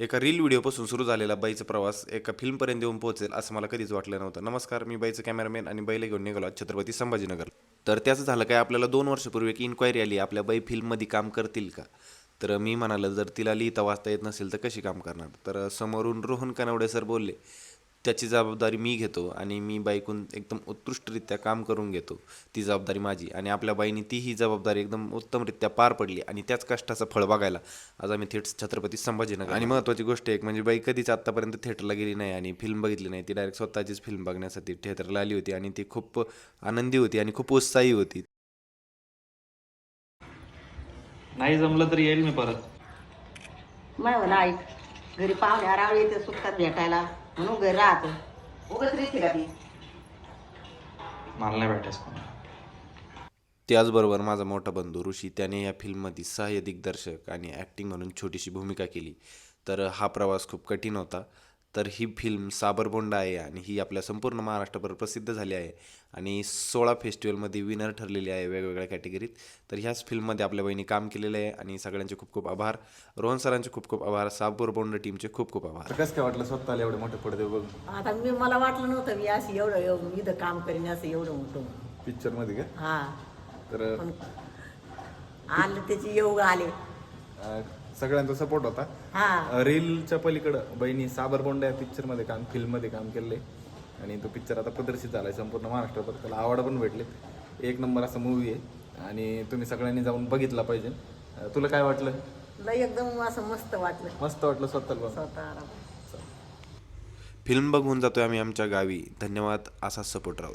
एका रील व्हिडिओपासून सुरू झालेला बाईचा प्रवास एका फिल्मपर्यंत येऊन पोहोचेल असं मला कधीच वाटलं नव्हतं. नमस्कार मी बाईचं कॅमेरामॅन आणि बैल घेऊन निघालो छत्रपती संभाजीनगर. तर त्याचं झालं काय आपल्याला दोन वर्षापूर्वी एक इन्क्वायरी आली आपल्या बाई फिल्ममध्ये काम करतील का? तर मी म्हणालं जर तिला लिहिता वाचता येत नसेल तर कशी काम करणार? तर समोरून रोहन कनवडे सर बोलले त्याची जबाबदारी मी घेतो आणि मी बाईकून एकदम उत्कृष्टरित्या काम करून घेतो. ती जबाबदारी माझी आणि आपल्या बाईने ती ही जबाबदारी एकदम उत्तमरित्या पार पडली आणि त्याच कष्टाचं फळ बघायला आज आम्ही थेट छत्रपती संभाजीनगर आणि महत्त्वाची गोष्ट एक म्हणजे बाई कधीच आत्तापर्यंत थिएटरला गेली नाही आणि फिल्म बघितली नाही. ती डायरेक्ट स्वतःचीच फिल्म बघण्यासाठी थिएटरला आली होती आणि ती खूप आनंदी होती आणि खूप उत्साही होती. नाही जमलं तर येईल मी परत. म्हणा ऐक घरी पाहुणे आरावळे येते सुटतात भेटायला. म्हणून घरी राहतो. उगत रीती का ती? मला नाही भेटायचं त्याचबरोबर माझा मोठा बंधू ऋषी त्याने या फिल्ममध्ये सहाय्य दिग्दर्शक आणि ॲक्टिंग म्हणून छोटीशी भूमिका केली. तर हा प्रवास खूप कठीण होता. तर ही फिल्म साबरबोंडा आहे आणि ही आपल्या संपूर्ण महाराष्ट्रभर प्रसिद्ध झाली आहे. आणि सोळा फेस्टिवलमध्ये विनर ठरलेली आहे वेगवेगळ्या कॅटेगरीत तर ह्याच फिल्ममध्ये आपल्या बहिणी काम केलेलं आहे आणि सगळ्यांचे खूप खूप आभार. रोहन सरांचे खूप खूप आभार. साबरबोंडा टीमचे खूप खूप आभार. कसं काय वाटलं स्वतःला एवढे मोठे पडदे बघून? आता मी मला वाटलं नव्हतं मी असं एवढं एवढं इथं काम करीन असं एवढं मोठं पिक्चरमध्ये का? हा. तर आलं त्याची योग आले. सगळ्यांचा सपोर्ट होता. हा. रीलच्या पलीकडं बहिणी साबरबोंडा या पिक्चरमध्ये काम फिल्ममध्ये काम केलंय आणि तो पिक्चर आता प्रदर्शित झालाय संपूर्ण महाराष्ट्रावर त्याला आवड पण भेटले. एक नंबर असा मूवी आहे. आणि तुम्ही सगळ्यांनी जाऊन बघितला पाहिजे. तुला काय वाटलं? एकदम असं मस्त वाटलं. मस्त वाटलं स्वतःला? स्वतः फिल्म बघून जातोय आम्ही आमच्या गावी. धन्यवाद. असा सपोर्ट राहू